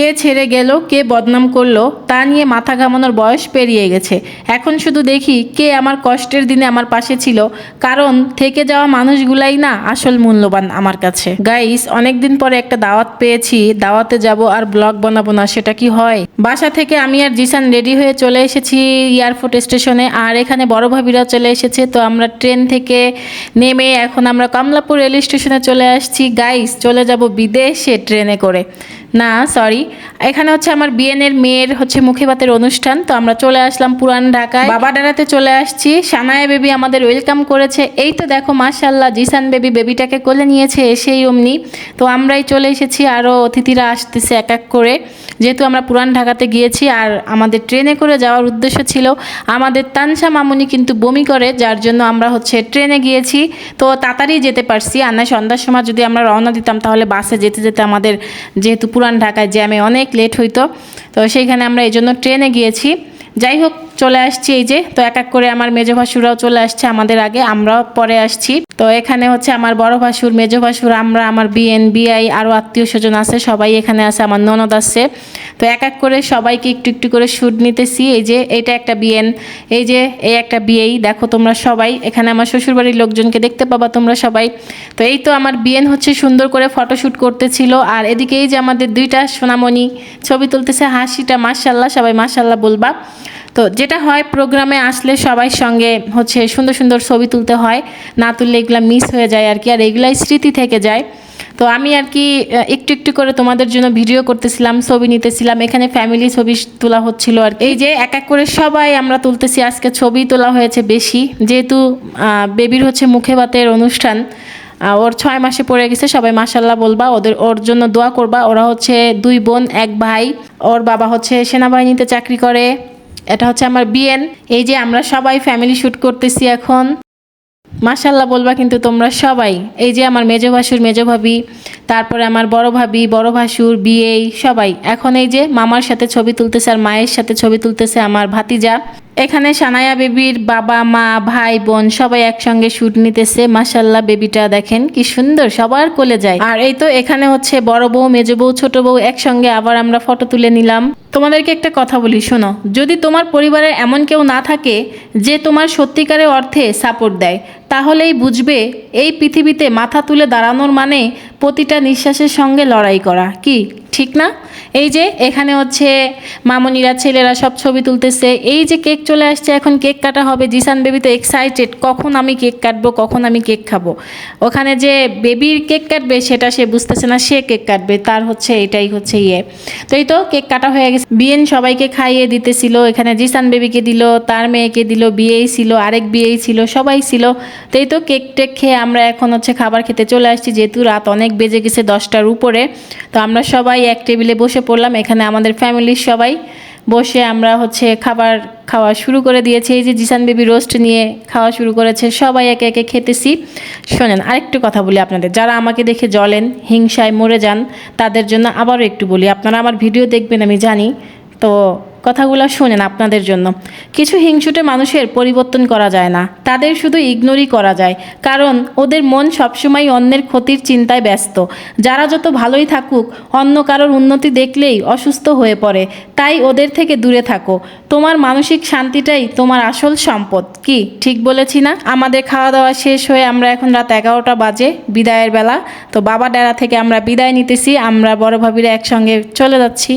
কে ছেড়ে গেল, কে বদনাম করল, তা নিয়ে মাথা ঘামানোর বয়স পেরিয়ে গেছে। এখন শুধু দেখি কে আমার কষ্টের দিনে আমার পাশে ছিল, কারণ থেকে যাওয়া মানুষগুলাই না আসল মূল্যবান আমার কাছে। গাইস অনেকদিন পরে একটা দাওয়াত পেয়েছি, দাওয়াতে যাব আর ব্লগ বানাবো না, সেটা কি হয়? বাসা থেকে আমি আর জিসান রেডি হয়ে চলে এসেছি এয়ারপোর্ট স্টেশনে, আর এখানে বড় ভাবিরা চলে এসেছে, তো আমরা ট্রেন থেকে নেমে এখন আমরা কমলাপুর রেল স্টেশনে চলে আসছি। গাইস চলে যাব বিদেশে ট্রেনে করে। না সরি এখানে হচ্ছে আমার বিএনের মেয়ের হচ্ছে মুখে ভাতের অনুষ্ঠান। তো আমরা চলে আসলাম পুরান ঢাকায়। বাবা ডারাতে চলে আসছি। সানায়া বেবি আমাদের ওয়েলকাম করেছে। এই তো দেখো মাশাল্লাহ জিসান বেবি বেবিটাকে কোলে নিয়েছে এসেই অমনি। তো আমরাই চলে এসেছি আরও অতিথিরা আসতেছে এক এক করে। যেহেতু আমরা পুরান ঢাকাতে গিয়েছি, আর আমাদের ট্রেনে করে যাওয়ার উদ্দেশ্য ছিল, আমাদের তানসা মামুনি কিন্তু বমি করে, যার জন্য আমরা হচ্ছে ট্রেনে গিয়েছি। তো তাড়াতাড়ি যেতে পারছি। আর না, সন্ধ্যার সময় যদি আমরা রওনা দিতাম, তাহলে বাসে যেতে যেতে আমাদের যেহেতু পুরান ঢাকায় জ্যামে অনেক লেট হইতো। তো সেইখানে আমরা এই জন্য ট্রেনে গিয়েছি। যাই হোক, চলে আসছি এই যে, তো এক এক করে আমার মেজো ভাসুরাও চলে আসছে আমাদের আগে, আমরাও পরে আসছি। তো এখানে হচ্ছে আমার বড় ভাসুর, মেজো ভাসুর, আমরা, আমার বিএন, বিআই আরও আত্মীয় স্বজন আছে, সবাই এখানে আছে, আমার ননদ আছে। তো এক এক করে সবাইকে একটু একটু করে শ্যুট নিতেছি। এই যে, এটা একটা বিএন, এই যে, এই একটা বিয়েই দেখো তোমরা সবাই। এখানে আমার শ্বশুরবাড়ির লোকজনকে দেখতে পাবা তোমরা সবাই। তো এই তো আমার বিএন হচ্ছে সুন্দর করে ফটোশ্যুট করতেছিল। আর এদিকে এই যে আমাদের দুইটা সোনামণি ছবি তুলতেছে, হাসিটা মার্শাল্লাহ সবাই মার্শাল্লাহ বলবা। তো যেটা হয় প্রোগ্রামে আসলে সবাই সঙ্গে হচ্ছে সুন্দর সুন্দর ছবি তুলতে হয়। না তুললে এগুলো মিস হয়ে যায় আর কি, আর এগুলাই স্মৃতি থেকে যায়। তো আমি আর কি একটু একটু করে তোমাদের জন্য ভিডিও করতেছিলাম, ছবি নিতেছিলাম। এখানে ফ্যামিলি ছবি তোলা হচ্ছিল আর এই যে এক এক করে সবাই আমরা তুলতেছি, আজকে ছবি তোলা হয়েছে বেশি। যেহেতু বেবির হচ্ছে মুখে ভাতের অনুষ্ঠান ওর ছয় মাসে পড়ে গেছে, সবাই মাসাল্লাহ বলবা, ওদের, ওর জন্য দোয়া করবা। ওরা হচ্ছে দুই বোন, এক ভাই। ওর বাবা হচ্ছে সেনাবাহিনীতে চাকরি করে। এটা হচ্ছে আমার বিএন এই যে আমরা সবাই ফ্যামিলি শ্যুট করতেছি এখন। মাশাল্লাহ বলবা কিন্তু তোমরা সবাই। এই যে আমার মেজো ভাসুর, মেজো ভাবি, তারপরে আমার বড় ভাবি, বড় ভাসুর বিয়ে সবাই। এখন এই যে মামার সাথে ছবি তুলতেছে আর মায়ের সাথে ছবি তুলতেছে আমার ভাতিজা। এখানে সানায়া বেবির বাবা, মা, ভাই, বোন সবাই একসঙ্গে শ্যুট নিতেছে। মাশাল্লাহ বেবিটা দেখেন কি সুন্দর, সবার কোলে যায়। আর এই তো এখানে হচ্ছে বড় বউ, মেজো বউ, ছোট বউ একসঙ্গে আবার আমরা ফটো তুলে নিলাম। তোমাদেরকে একটা কথা বলি, শোনো। যদি তোমার পরিবারে এমন কেউ না থাকে যে তোমার সত্যিকারের অর্থে সাপোর্ট দেয়, তাহলেই বুঝবে এই পৃথিবীতে মাথা তুলে দাঁড়ানোর মানে প্রতিটা নিঃশ্বাসের সঙ্গে লড়াই করা। কি? ঠিক না? এই যে এখানে হচ্ছে মামনিরা, ছেলেরা সব ছবি তুলতেছে। এই যে কেক চলে আসছে, এখন কেক কাটা হবে। জিসান বেবি তো এক্সাইটেড কখন আমি কেক কাটবো, কখন আমি কেক খাব? ওখানে যে বেবির কেক কাটবে, সেটা সে বুঝতেছে না, সে কেক কাটবে। তার হচ্ছে এটাই হচ্ছে ইয়ে। তো এই তো কেক কাটা হয়ে গেছে। বিয়েন সবাইকে খাইয়ে দিতেছিল, এখানে জিসান বেবিকে দিল, তার মেয়েকে দিল, বিয়েই ছিল, আরেক বিয়েই ছিল, সবাই ছিল। তাই তো কেক টেক খেয়ে আমরা এখন হচ্ছে খাবার খেতে চলে আসছি, যেহেতু রাত অনেক বেজে গেছে দশটার উপরে। তো আমরা সবাই এক টেবিলে বসে পড়লাম, এখানে আমাদের ফ্যামিলির সবাই। বসে আমরা হচ্ছে খাবার খাওয়া শুরু করে দিয়েছি। এই যে জিসান বেবি রোস্ট নিয়ে খাওয়া শুরু করেছে, সবাই একে একে খেতেছি। শোনেন, আরেকটু কথা বলি আপনাদের। যারা আমাকে দেখে জ্বলেন, হিংসায় মরে যান, তাদের জন্য আবারও একটু বলি। আপনারা আমার ভিডিও দেখবেন, আমি জানি। তো কথাগুলো শোনেন আপনাদের জন্য। কিছু হিংসুটে মানুষের পরিবর্তন করা যায় না। তাদের শুধু ইগনোরই করা যায়। কারণ ওদের মন সবসময় অন্যের ক্ষতির চিন্তায় ব্যস্ত। যারা যত ভালোই থাকুক, অন্য কারোর উন্নতি দেখলেই অসুস্থ হয়ে পড়ে। তাই ওদের থেকে দূরে থাকো। তোমার মানসিক শান্তিটাই তোমার আসল সম্পদ। কি? ঠিক বলেছি না? আমাদের খাওয়া দাওয়া শেষ হয়ে আমরা এখন রাত এগারোটা বাজে, বিদায়ের বেলা। তো বাবা ডেরা থেকে আমরা বিদায় নিতেছি। আমরা বড় ভাবিরা একসঙ্গে চলে যাচ্ছি।